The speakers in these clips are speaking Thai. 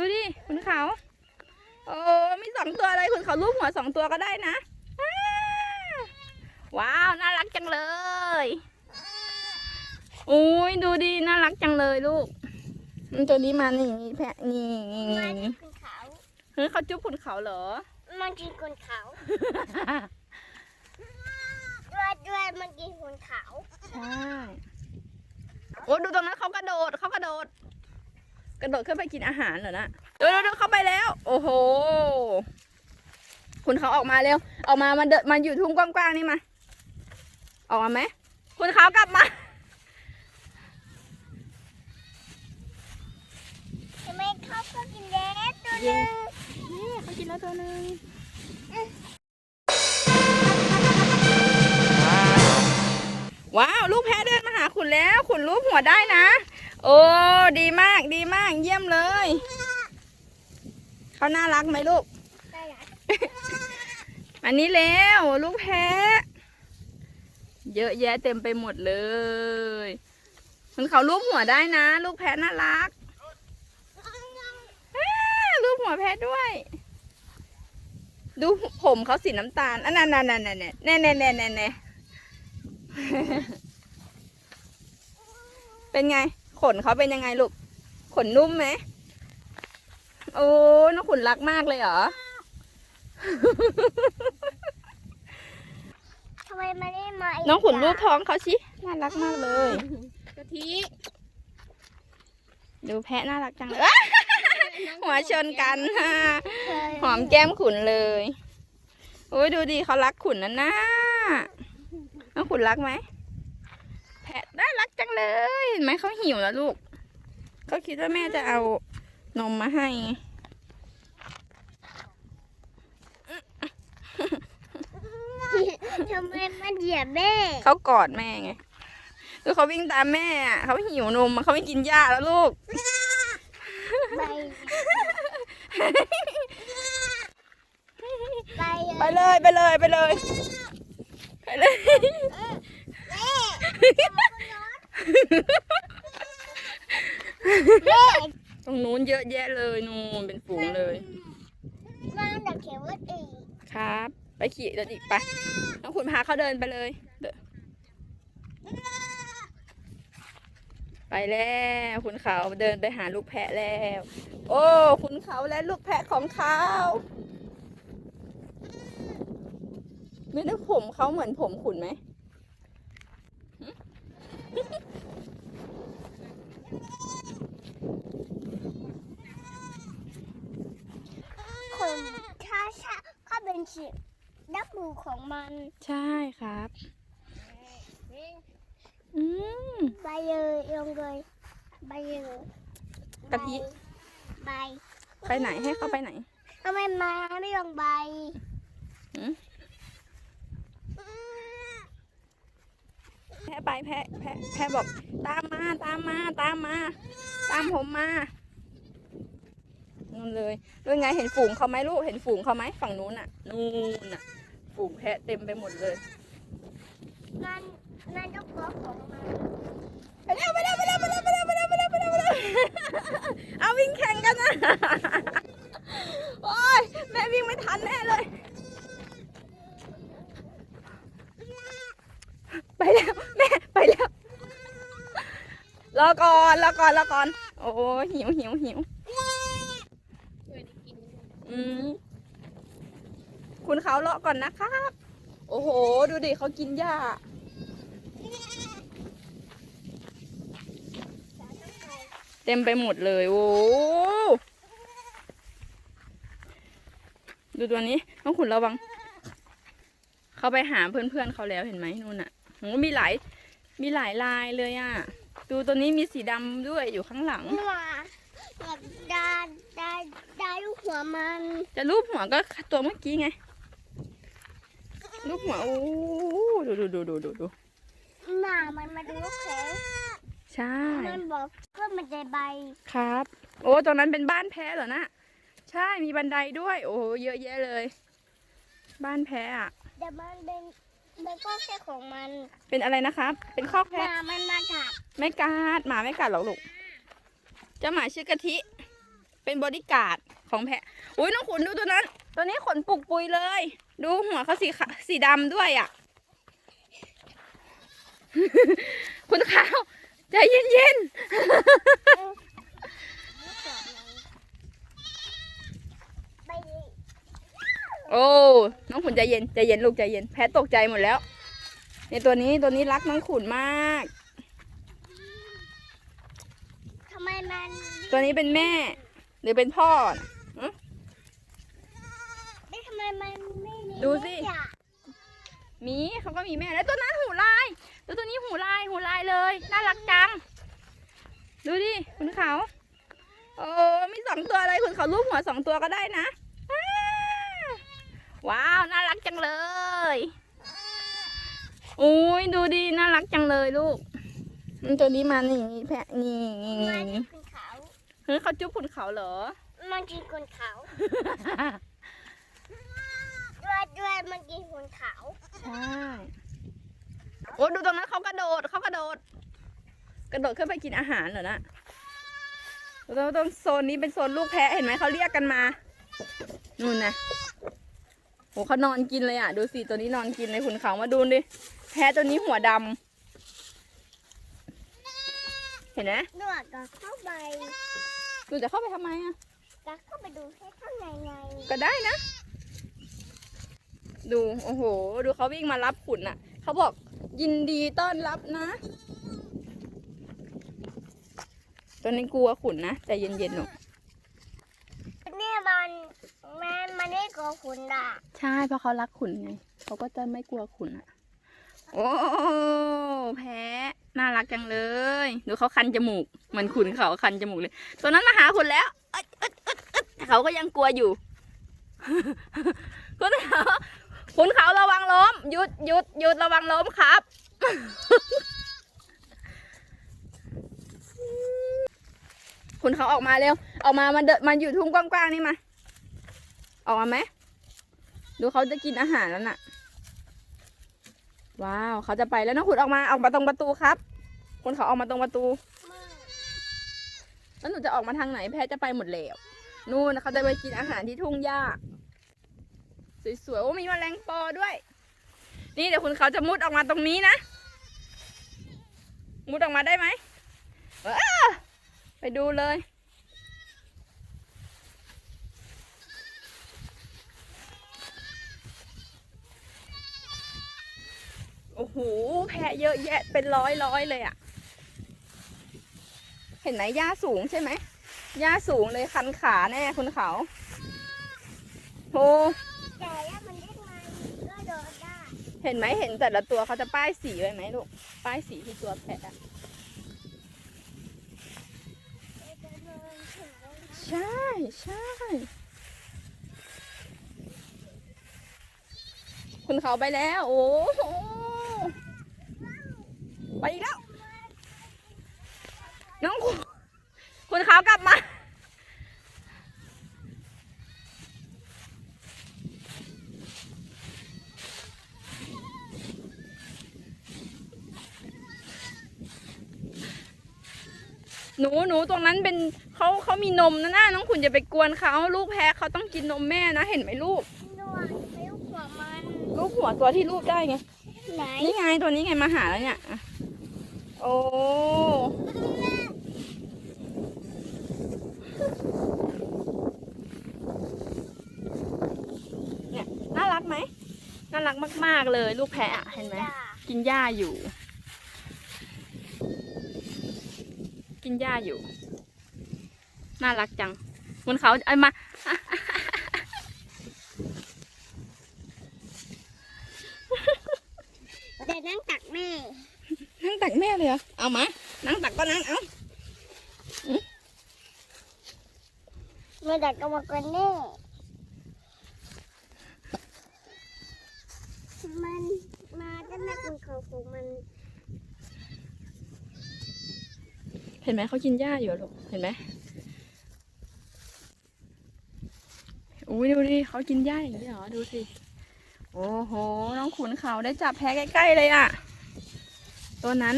ดูดิคุณเขา โอ้มีสองตัวเลยคุณเขารูปหัวสองตัวก็ได้นะอ้าว้าว น่ารักจังเลยอุ้ยดูดิน่ารักจังเลยลูกมันตัวนี้มานี่แพะนี่นี่มันนี่กินเขาเฮ้ยเขาจุ๊บคุณเขาเหรอ มันกินคนเขาด้วยด้วยมันกินคนเขาใช่โอ้ดูตรงนั้นเขากระโดดเขากระโดด กระโดดขึ้นไปกินอาหารเหรอนะดูดูดูเข้าไปแล้ว โอ้โห คุณเขาออกมาเร็ว ออกมามาเดินมาอยู่ทุ่งกว้างๆนี่มา ออกมาไหม คุณเขากลับมา ทำไมเขาก็กินเล็กตัวหนึงนี่เขากินแล้วตัวหนึ่งว้าว ลูกแพะเดินมาหาขุนแล้วขุนรูปหัวได้นะ โอ้ ดีมาก ดีมาก เยี่ยมเลย เขาน่ารักไหมลูกได้ละอันนี้แล้วลูกแพะ เยอะแยะเต็มไปหมดเลย มันเขารูปหัวได้นะ ลูกแพะน่ารักอ้ารูปหัวแพะด้วย ดูผมเขาสีน้ำตาลอันนั้นนั่นนั่นนั่นแน่แน่แน่แน่แน่เป็นไง ขนเขาเป็นยังไงลูก ขนนุ่มไหม โอ้น้องขุนรักมากเลยเหรอ ทำไมมันไม่มาอีกน้องขุนรูปล่ะท้องเขาชิ น่ารักมากเลย กะทิดูแพะน่ารักจังเลยหัวชนกันฮะหอมแก้มขุนเลย โอ้ยดูดิเขารักขุนนะน่าน้องขุนรักไหมแพะน่ารักจัง เลย เห็นไหมเขาหิวแล้วลูกเขาคิดว่าแม่จะเอานมมาให้ไงทำไมมันเหยียบแม่ เขากอดแม่ไงคือเขาวิ่งตามแม่อะเขาหิวนมอะเขาไม่กินหญ้าแล้วลูก ไป ไปไปเลยไปเลยไปเลยไปเลย แม่ ตรงนู้นเยอะแยะเลยนู่นเป็นฝูงเลยมันเด็กเขียวว่าอีกครับ ไปขี่เดินอีกไปน้องคุณพาเขาเดินไปเลยเดินไปแล้วคุณเขาเดินไปหาลูกแพะแล้ว โอ้ คุณเขาและลูกแพะของเขาไม่ได้ผมเขาเหมือนผมขุนไหม คน ช้าช้าๆก็เป็นสิดับบูของมันใช่ครับ อืมใบเลยลงเลยใบเลยกะทิใบไปไหนให้เขาไปไหนทำไมมาไม่ลงใบแพะไปแพะแพะแพะบอก ตามมาตามมาตามมา ตามผมมา นู่นเลยด้วยไงเห็นฝูงเขาไหมลูกเห็นฝูงเขาไหมฝั่งนู้นน่ะ นู่นน่ะ ฝูงแพะเต็มไปหมดเลยนั่นนั่นก็เพราะของมันไปเร็วไปเร็วไปเร็วไปเร็วไปเร็วไปเร็วไปเร็วไปเร็วไปเร็วเอาวิ่งแข่งกันนะโอ้ยแม่วิ่งไม่ทันแน่เลย ไปแล้วแม่ไปแล้วรอก่อนรอก่อนรอก่อน โอ้หิวหิวหิว อืมคุณเขารอก่อนนะครับ โอ้โห ดูดิเขากินหญ้า เต็มไปหมดเลยโอ้ดูตัวนี้ต้องขุนระวัง เขาไปหาเพื่อนๆเขาแล้วเห็นไหมนู่นน่ะโหมีหลาย มีหลายลายเลยอะ ดูตัวนี้มีสีดำด้วยอยู่ข้างหลังมาแบบดา ดาดาลูกหัวมันจะรูปหัวก็ตัวเมื่อกี้ไงรูปหัวโอ้ดูดูดูดูดูดูหมามันมาดูลูกแข็งใช่ มันบอกว่ามันจะใบครับ โอ้ตรงนั้นเป็นบ้านแพ้เหรอนะใช่มีบันไดด้วย โอ้โหเยอะแยะเลย บ้านแพ้อะเดี๋ยวมันเป็นมันก็แค่ของมัน เป็นอะไรนะครับ เป็นคอกหแพะมามันมาถักไม่กัดหมาไม่กัดหรอกลูกเจ้าหมาชื่อกะทิไป เป็นบอดี้การ์ดของแพะอุ้ยน้องขุนดูตัวนั้น ตัวนี้ขนปุกปุยเลย ดูหัวเขาสีขะสีดำด้วยอะ คุณขาวใจเย็นไปดิๆโอ้ น้องขุนใจเย็น ใจเย็นลูกใจเย็น แพะตกใจหมดแล้ว ในตัวนี้ตัวนี้รักน้องขุนมากทำไมมัน ตัวนี้เป็นแม่ หรือเป็นพ่อน่ะไม่ทำไมมันไม่มีดูสิแม่อะมีเขาก็มีแม่แล้วตัวนั้นหูลายตัวตัวนี้หูลายหูลายเลยน่ารักจัง ดูดิคุณเขาโอ้มีสองตัวเลยคุณเขารูปหัวสองตัวก็ได้นะอ้าว้าวน่ารักจังเลยอุ้ยดูดิน่ารักจังเลยลูกอืมตัวนี้มานี่แพะนี่นี่มันนี่กิน เขาเฮ้ยเขาจุ๊บคุณเขาเหรอ มันกินคนเขาด้วยด้วยมันกินคนเขาใช่ โอ้ดูตรงนั้นเขากระโดดเขากระโดด กระโดดขึ้นไปกินอาหารเหรอนะตรงตรงโซนนี้เป็นโซนลูกแพะเห็นไหมเขาเรียกกันมา นู่นนะโอ้เขานอนกินเลยอะ ดูสิตัวนี้นอนกินเลยคุณเขามาดูดิ แพะตัวนี้หัวดำเห็นไหม หนวดก็เข้าไป ดูจะเข้าไปทำไมอะก็เข้าไปดูให้ข้างในไงก็ได้นะ ดูโอ้โห ดูเขาวิ่งมารับขุนอะ เขาบอกยินดีต้อนรับนะตัวนี้กลัวขุนนะใจเย็นๆหนูเนี่ยมันมันมันไม่กลัวคุณอะใช่เพราะเขารักขุนไงเขาก็จะไม่กลัวขุนอะ โอ้แพ้ น่ารักจังเลย ดูเขาคันจมูกเหมือนขุนเขาคันจมูกเลย ตัวนั้นมาหาขุนแล้วอึดอึดอึดอึดเขาก็ยังกลัวอยู่ขุนเขาขุนเขาระวังล้มหยุดหยุดหยุดระวังล้มครับ ขุนเขาออกมาเร็ว ออกมามาเดินมาอยู่ทุ่งกว้างๆนี่มา ออกมาไหมดูเขาจะกินอาหารแล้วน่ะ ว้าว เขาจะไปแล้วน้องขุนออกมาออกมาตรงประตูครับ คนเขาออกมาตรงประตู แล้วหนูจะออกมาทางไหนแพะจะไปหมดแล้ว นู่นเขาจะไปกินอาหารที่ทุ่งหญ้า สวยๆ โอ้มีแมลงปอด้วย นี่เดี๋ยวคุณเขาจะมุดออกมาตรงนี้นะ มุดออกมาได้ไหม ไปดูเลย โอ้โห แพะเยอะแยะเป็นร้อยร้อยเลยอะ่ะ เห็นไหมหญ้าสูงใช่ไหมหญ้าสูงเลยคันขาแน่คุณเขาโอ้แต่ถ้ามันได้ไงก็โดนได้ เห็นไหมเห็นแต่ละตัวเขาจะป้ายสีไว้ไหมลูก ป้ายสีที่ตัวแพะอะใช่ใช่คุณเขาไปแล้ว โอ้โห ไปอีกแล้ว น้องคุณคุณเขากลับมา หนูหนูตรงนั้นเป็นเขาเขามีนมนะนะน้องขุนอย่าไปกวนเขาลูกแพ้เขาต้องกินนมแม่นะ เห็นไหมลูกหนวดไม่รู้หัวมันลูกหัวตัวที่ลูกได้ไง ไหน นี่ไงตัวนี้ไงมาหาแล้วเนี่ยอะ โอ้เนี่ยน่ารักไหมน่ารักมาก ๆ เลยลูกแพะอะเห็นไหมกินหญ้าอยู่ กินหญ้าอยู่ น่ารักจังคุณเขาเอามาเดี๋ยวนั่งตักแม่ นั่งตักแม่เลยเหรอเอามา นั่งตักก็นั่งเอาแม่ตักก็มากันแน่มันมาจะแม่คุณเขาของมัน เห็นไหมเขากินหญ้าอยู่อะลูกเห็นไหมอุ้ยดูดิเขากินหญ้าอย่างนี้เหรอดูสิโอ้โห น้องขุนเขาได้จับแพ้ใกล้ๆเลยอะ ตัวนั้น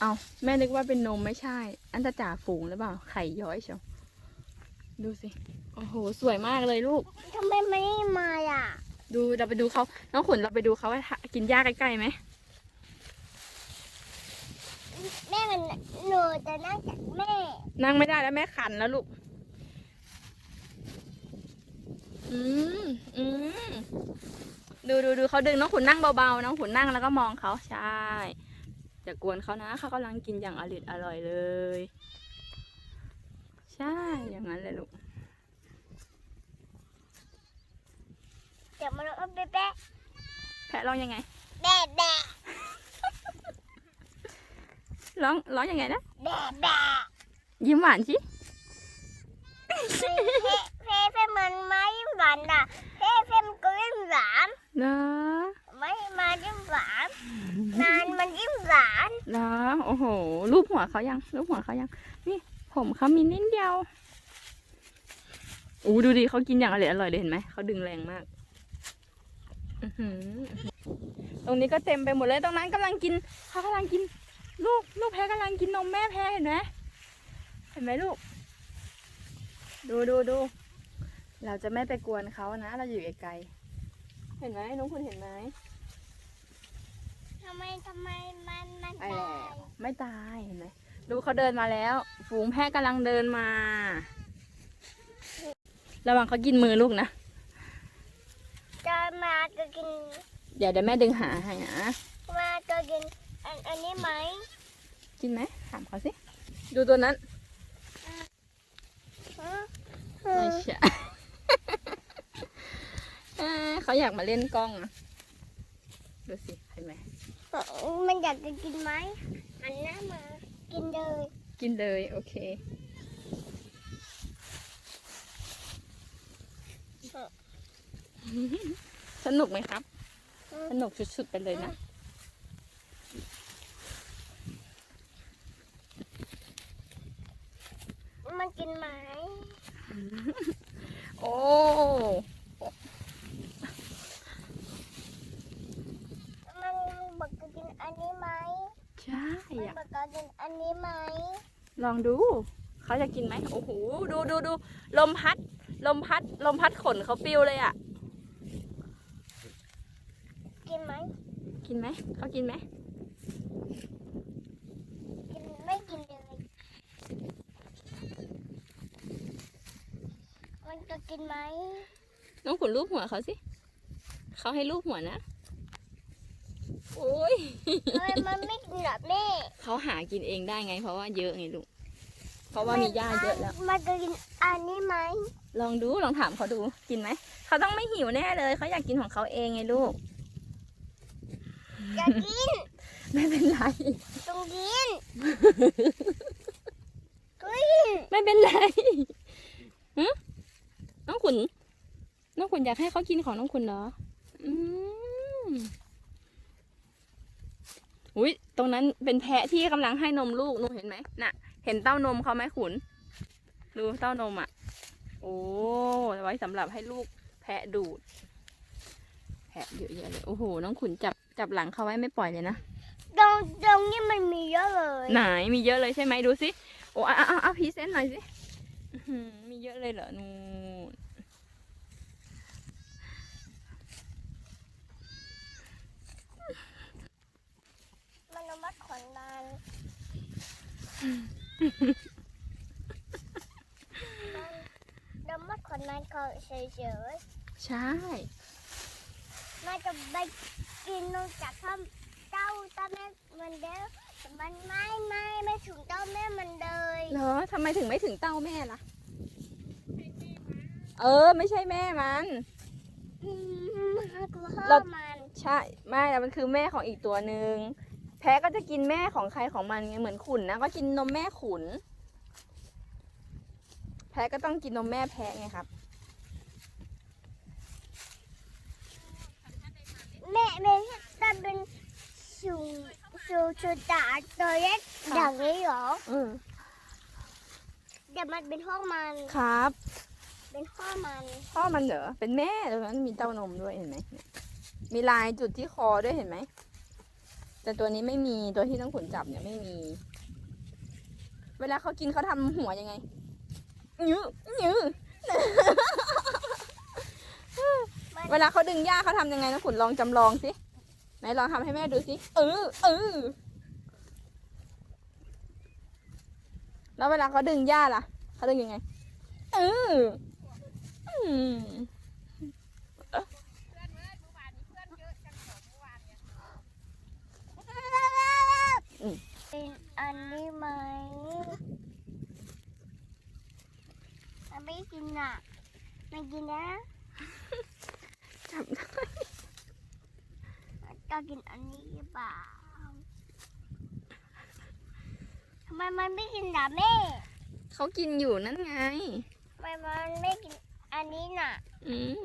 เอาแม่นึกว่าเป็นนมไม่ใช่ อันจะจ่าฝูงหรือเปล่า ไข่ย้อยเชียวดูสิ โอ้โห สวยมากเลยลูก ทำไมไม่มาอะ ดูเราไปดูเขา น้องขุนเราไปดูเขาว่ากินหญ้าใกล้ๆไหม แม่มันหนูจะนั่งจากแม่ นั่งไม่ได้แล้วแม่ขันแล้วลูก อืมอืม ดูดูดูเขาดึงน้องขุนนั่งเบาๆน้องขุนนั่งแล้วก็มองเขาใช่อย่ากวนเขานะเขากำลังกินอย่างอร่อยอร่อยเลย ใช่อย่างนั้นเลยลูกเดี๋ยวมันเอาไปแปะแพะร้องยังไงแบะแบะร้องร้องยังไงนะแบะแบะยิ้มหวานสิ เพ่เพ่เพ่มันไม่ยิ้มหวานอะเพ่เพ่มันก็ยิ้มหวาน เหรอ ไม่มายิ้มหวานนานมันยิ้มหวาน เหรอโอ้โห รูปหัว เขายังรูปหัวเขายัง นี่ผมเขามีนิดเดียวอู้ดูดิเขากินอย่างอร่อยอร่อยเลยเห็นไหมเขาดึงแรงมากอื้อหือตรงนี้ก็เต็มไปหมดเลยตรงนั้นกำลังกินเขากำลังกิน ลูกลูกแพ้กำลังกินนมแม่แพ้เห็นไหมเห็นไหมลูก ดูดูดูเราจะไม่ไปกวนเขานะ เราอยู่ไกลๆเห็นไหมน้องคุณเห็นไหมทำ ไมทำไมมันมันไปตาแล้วยไม่ตายเห็นไหมดูเขาเดินมาแล้ว ฝูงแพะกำลังเดินมา ระวังเขากินมือลูกนะ จะมาก็กินเดี๋ยวเดี๋ยวแม่ดึงหาให้นะ มาก็กินอันอันนี้ไหมกินไหมถามเขาสิ ดูตัวนั้นฮะไม่ใช่ เอ้ยเขาอยากมาเล่นกล้องอะดูสิเห็นไหม มันอยากจะกินไหมอันหน้ามา กินเลยกินเลยโอเค สนุกไหมครับ สนุกสุดๆไปเลยนะ มันกินไหม โอ้ มันบอกจะกิน อันนี้ไหมใช่มันอะบอกจะกินอันนี้ไหมลองดู เขาจะกินไหมโอ้โหดูดูดูลมพัด ลมพัด ลมพัดขนเขาปิวเลยอะกินไหมกินไหมเขากินไหมกินไม่กินเลย มันจะกินไหมน้องขุนรูปหัวเขาสิเขาให้รูปหัวนะ โอ้ยเฮ้ยมันไม่กินหรอกแม่เขาหากินเองได้ไง เพราะว่าเยอะไงลูก เพราะว่ามีหญ้าเยอะแล้ว มันจะกินอันนี้ไหม ลองดูลองถามเขาดูกินไหม เขาต้องไม่หิวแน่เลย เขาอยากกินของเขาเองไงลูก อยากกิน ไม่เป็นไร ต้องกินกินไม่เป็นไรฮะน้องขุน น้องขุนอยากให้เขากินของน้องขุนเหรอ อืม อุ้ยตรงนั้นเป็นแพะที่กำลังให้นมลูกหนูเห็นไหมน่ะ เห็นเต้านมเขาไหมขุน ดูเต้านมอะ โอ้ไว้สำหรับให้ลูกแพะดูด แพะเยอะแยะเลย โอ้โห น้องขุนจับจับหลังเขาไว้ไม่ปล่อยเลยนะ ตรงตรงนี้มันมีเยอะเลย ไหนมีเยอะเลยใช่ไหมดูสิ โอ้เอาเอาเอาพรีเซนต์หน่อยสิอื้อหือมีเยอะเลยเหรอนูนมันเอามัดขนนานมั นเอามัดขนนานก็เฉยใช่มันจะไปกินนมจากข้ามเต้าต้าแม่มันเด้อแต่มันไม่ไม่ไม่ถึงเต้าแม่มันเลยเหรอทำไมถึงไม่ถึงเต้าแม่ล่ะ เออ ไม่ใช่แม่มันเราใช่ ไม่แต่มันคือแม่ของอีกตัวหนึ่ง พ้ก็จะกินแม่ของใครของมันไงเหมือนขุนนะก็กินนมแม่ขุน แพ้ก็ต้องกินนมแม่แพ้ไงครับ แม่แม่จะเป็นสูสูสูตาตัวเล็กอย่างนี้เหรอเออเดี๋ยวมันเป็นพ่อมัน ครับ เป็นพ่อมัน พ่อมันเหรอเป็นแม่ตรงนั้นมีเต้านมด้วยเห็นไหมเนี่ยมีลายจุดที่คอด้วยเห็นไหม แต่ตัวนี้ไม่มีตัวที่ต้องขุนจับเนี่ยไม่มี เวลาเขากินเขาทำหัวยังไงยื้อยื้อมันเวลาเขาดึงหญ้าเขาทำยังไงน้องขุนลองจำลองสิไหนลองทำให้แม่ดูสิเออเออแล้วเวลาเขาดึงหญ้าล่ะเขาดึงยังไงเอออืม เป็น อันนี้ไหมมันไม่กินอะไม่กินนะจับได้ก็กินอันนี้หรือเปล่าทำไมมันไม่กินล่ะแม่เขากินอยู่นั่นไงทำไมมันไม่กินอันนี้น่ะอืม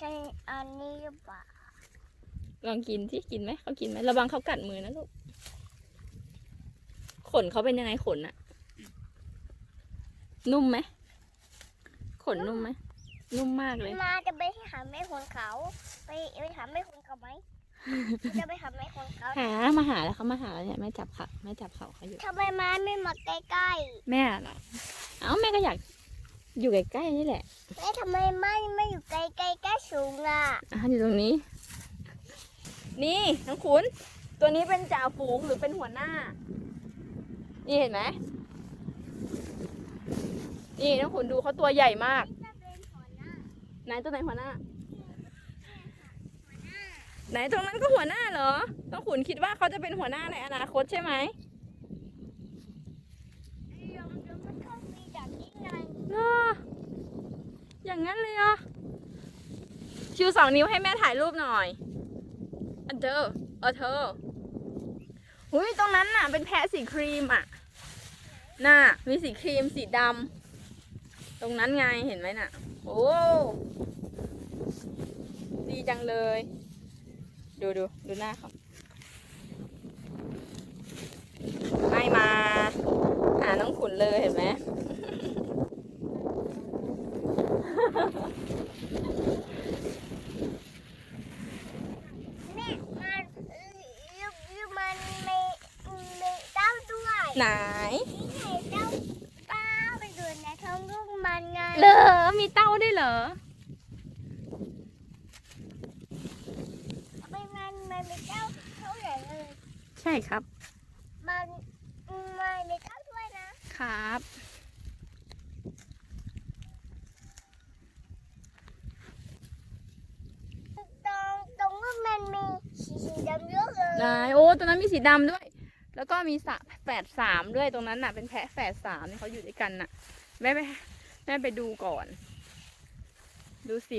กินอันนี้หรือเปล่าลองกินที่กินไหมเขากินไหมระวังเขากัดมือนะลูก ขนเขาเป็นยังไงขนอะนุ่มไหมขนนุ่มไหมนุ่มมากเลย มาจะไปหาแม่คนเขาไปไปหาแม่คนเขาไหมจะไปหาแม่คนเขาหามาหาแล้วเขามาหาแล้วเนี่ยแม่จับขาแม่จับเขาเขาอยู่ทำไมมาไม่มาใกล้แม่เหรอเอ้าแม่ก็อยากอยู่ใกล้ๆนี่แหละๆแม่ทำไมไม่ไม่อยู่ใกล้ใกล้ใกล้สูงล่ะอะอยู่ตรงนี้ นี่น้องขุนตัวนี้เป็นจ่าฝูงหรือเป็นหัวหน้า นี่เห็นไหมนี่น้องขุนดูเขาตัวใหญ่มากจะเป็นหัวหน้าไหนตัวไหนหัวหน้า ไหนตรงนั้นก็หัวหน้าเหรอน้องขุนคิดว่าเขาจะเป็นหัวหน้าในอนาคตใช่ไหมเดี๋ยวเดี๋ยวมันเข้ามีจากที่ไหนเหรออย่างนั้นเลยเหรอะชูสองนิ้วให้แม่ถ่ายรูปหน่อย อันเธอเออเธอหุยตรงนั้นน่ะ เป็นแพะสีครีมอะ น่ะมีสีครีมสีดำตรงนั้นไงเห็นไหมน่ะ โอ้ดีจังเลย ดูดูดูหน้าเขาไม่มา หาน้องขุนเลยเห็นไหมแม่มันยูยูมันไม่ไม่เต้าด้วยไหน นี่ไงเต้าเต้าไปดูในท้องลูกมันไง เหรอ มีเต้าด้วยเหรอทำไมมันมันไม่เต้าเท่าไหร่เลยใช่ครับ มันมันไม่เต้าด้วยนะครับ ตรงตรงว่ามันมีสีสีดำเยอะเลยไหนโอ้ตรงนั้นมีสีดำด้วย แล้วก็มีสะแฝดสามด้วยตรงนั้นน่ะ เป็นแพะแฝดสามที่เขาอยู่ด้วยกันน่ะแม่ไปแม่ไปดูก่อน ดูสิ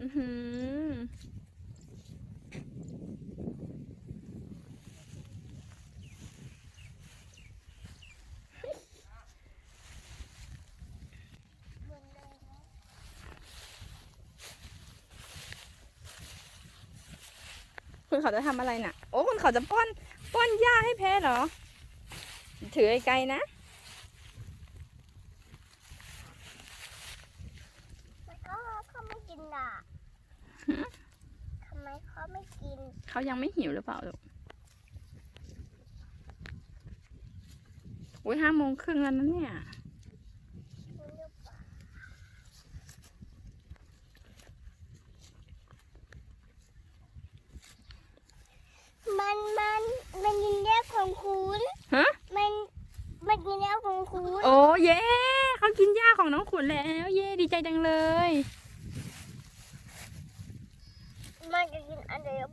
อือหือคุณเขาจะทำอะไรน่ะ โอ้ คุณเขาจะป้อน ป้อนหญ้าให้แพ้เหรอ ถือไกลนะ มันก็เขาไม่กินอะ หือ ทำไมเขาไม่กิน เขายังไม่หิวหรือเปล่าลูกอุ้ยห้าโมงครึ่งแล้วนะเนี่ย มันหรือเปล่ามันมันมันกินแล้วของคุณ ฮะ มันมันกินแล้วของคุณ โอ้เย้เขากินหญ้าของน้องขุนแล้ว เย้ดีใจจังเลย มันจะกิน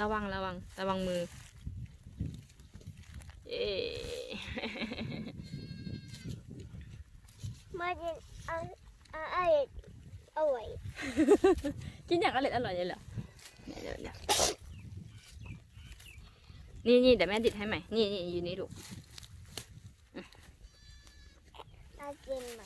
ระวังระวัง ระวังมือ เย้มากินเอาเอาเอาเอาไว้กินอย่างอร่อยอร่อยเลยเหรอเดี๋ยวเดี๋ยวเดี๋ยวนี่นี่เดี๋ยวแม่ดิดให้ใหม่ นี่นี่อยู่นี่ลูกเราไหม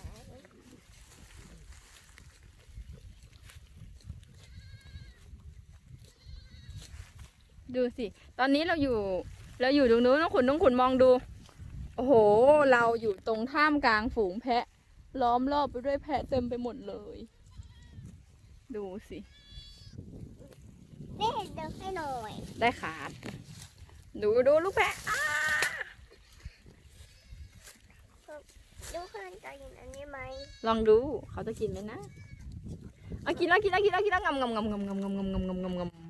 ดูสิ ตอนนี้เราอยู่ เราอยู่ตรงนู้นน้องขุนน้องขุนมองดู โอ้โห เราอยู่ตรงท่ามกลางฝูงแพะ ล้อมรอบไปด้วยแพะเต็มไปหมดเลย ดูสินี่เดินให้หน่อย ได้ขาด ดูดูลูกแพะอ้าดูเพื่อนจะกินอันนี้ไหม ลองดู เขาจะกินไหมนะเอากินแล้วกินแล้วกินแล้วกินแล้วงำงำงำงำงำงำงำงำงำงำ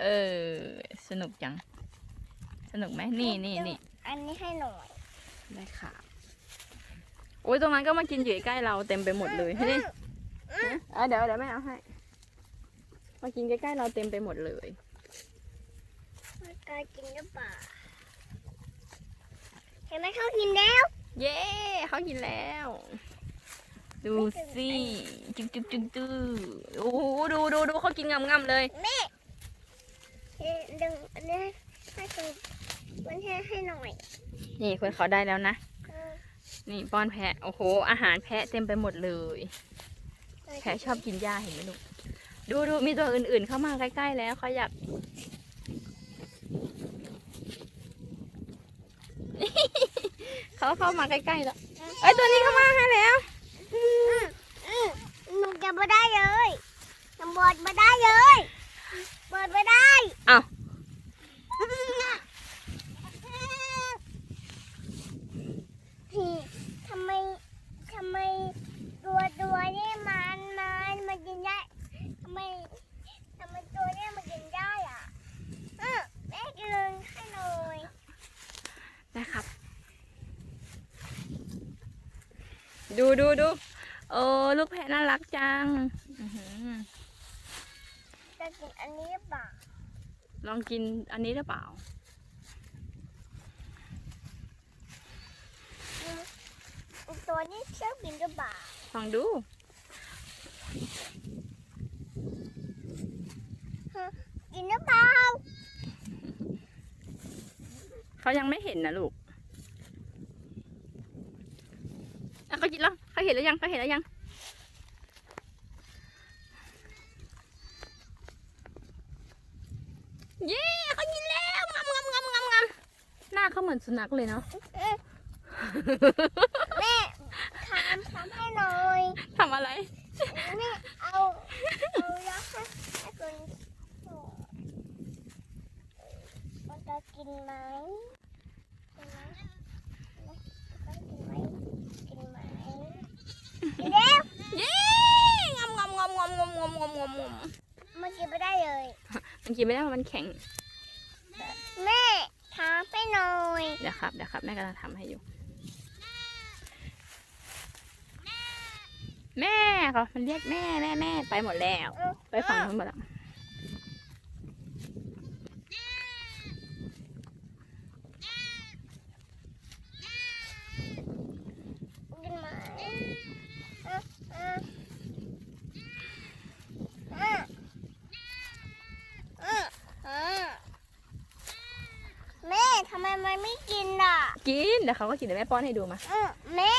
เออ สนุกจัง สนุกไหมนี่นี่นี่อันนี้ให้หน่อยได้ค่ะโอ้ยตรงนั้นก็มากินอยู่ใกล้ๆเราเต็มไปหมดเลยนี่อะเดี๋ยวเดี๋ยวแม่เอาให้ มากินใกล้ๆเราเต็มไปหมดเลยมันกายกินหรือเปล่าเห็นไหมเขากินแล้ว เย้เขากินแล้ว ดูสิจุ๊บจุ๊บจุ๊บจุ๊บโอ้โหดูดูดูเขากินงำงำๆเลยแม่เฮ้ยดึงอันนี้ให้คุณมันให้ให้หน่อย นี่คนเขาได้แล้วนะเออนี่ป้อนแพะ โอ้โห อาหารแพะเต็มไปหมดเลย แพะชอบกินหญ้าเห็นไหมลูก ดูดูมีตัวอื่นๆ เข้ามาใกล้ๆแล้วเขาอยากเขาเข้ามาใกล้ๆแล้ว เอ้ยตัวนี้เข้ามาให้แล้วอืมอืม หนูจะไม่ได้เลยหนูบดไม่ได้เลยเปิดไม่ได้อ้าวพี่ทำไมทำไมตัวตัวนี่มันมันมันกินได้ทำไมทำไมตัวนี่มันกินได้อะเออแม่กินให้หน่อยนะครับ ดูดูดู โอ้ลูกแพะน่ารักจังอื้อหือจะกินอันนี้หรือเปล่าลองกินอันนี้หรือเปล่าตัวนี้ชอบกินหรือเปล่าลองดู กินหรือเปล่า เขายังไม่เห็นนะลูกอะเขากินแล้วเขาเห็นแล้วยังเขาเห็นแล้วยังเย้เขายินแล้วงำงำงำงำงำหน้าเขาเหมือนสุนัขเลยเนาะ มันกินไม่ได้เพราะมันแข็ง แม่ทำให้หน่อยเดี๋ยวครับเดี๋ยวครับแม่กำลังทำให้อยู่ แม่เขามันเรียกแม่แม่แม่ไปหมดแล้ว ไปฝั่งนู้นหมดแล้ว กินไหมเออเออเออเออเออแม่ทำ ไมมันไม่กินอะ กินเดี๋ยวเขาก็กินเดี๋ยวแม่ป้อนให้ดูมาเออแม่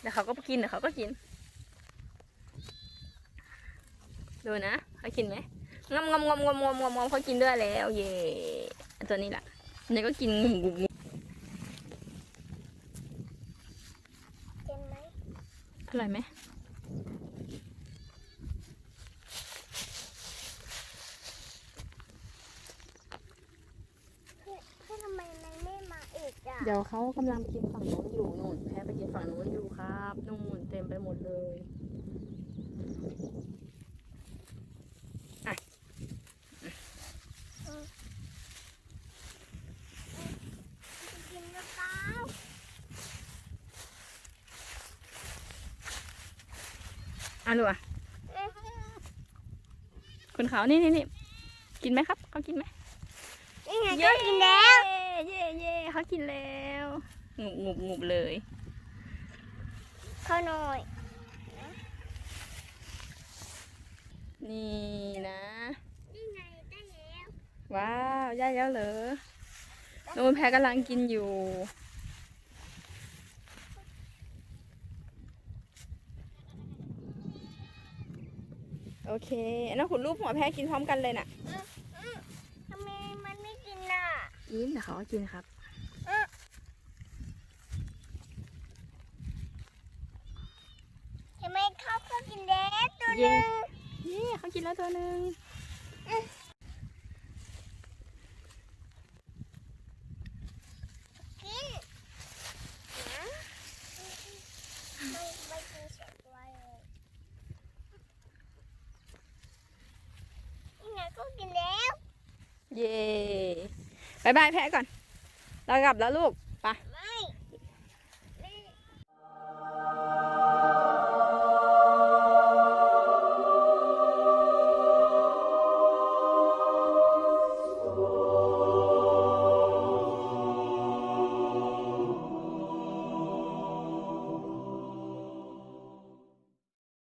เดี๋ยวเขาก็กินเดี๋ยวเขาก็กิน ดูนะเขากินไหมงำงำงำงำงำงำงำเขากินด้วยแล้ว เย่ตัวนี้แหละนี่ก็กินงุ่มงุ่ม กำลังกินฝั่งนู้นอยู่นู่นแพ้ไปกินฝั่งนู้นอยู่ครับนู่นเต็มไปหมดเลยอะลูกอะคุณเขานี่นี่นี่กินไหมครับเขากินไหมนี่ไงก็กินแล้ว เย่เย่เขากินแล้ว งุบงุบงุบเลยข้าวหน่อย นี่นะ นี่ไงได้แล้ว ว้าวย่าแล้วเหรอนูนแพรกำลังกินอยู่ โอเคน้องขุนรูปหัวแพรกินพร้อมกันเลยน่ะทำไมมันไม่กินน่ะ กินแต่เขาก็กินครับ ทำไมเขาก็กินแล้วตัวห เย้นึงเย่เขากินแล้วตัวหนึ่งกินนะไม่ไม่กินเสร็จตัวเลยนี่ไงก็กินแล้วเย่บายบายแพรก่อน เรากลับแล้วลูก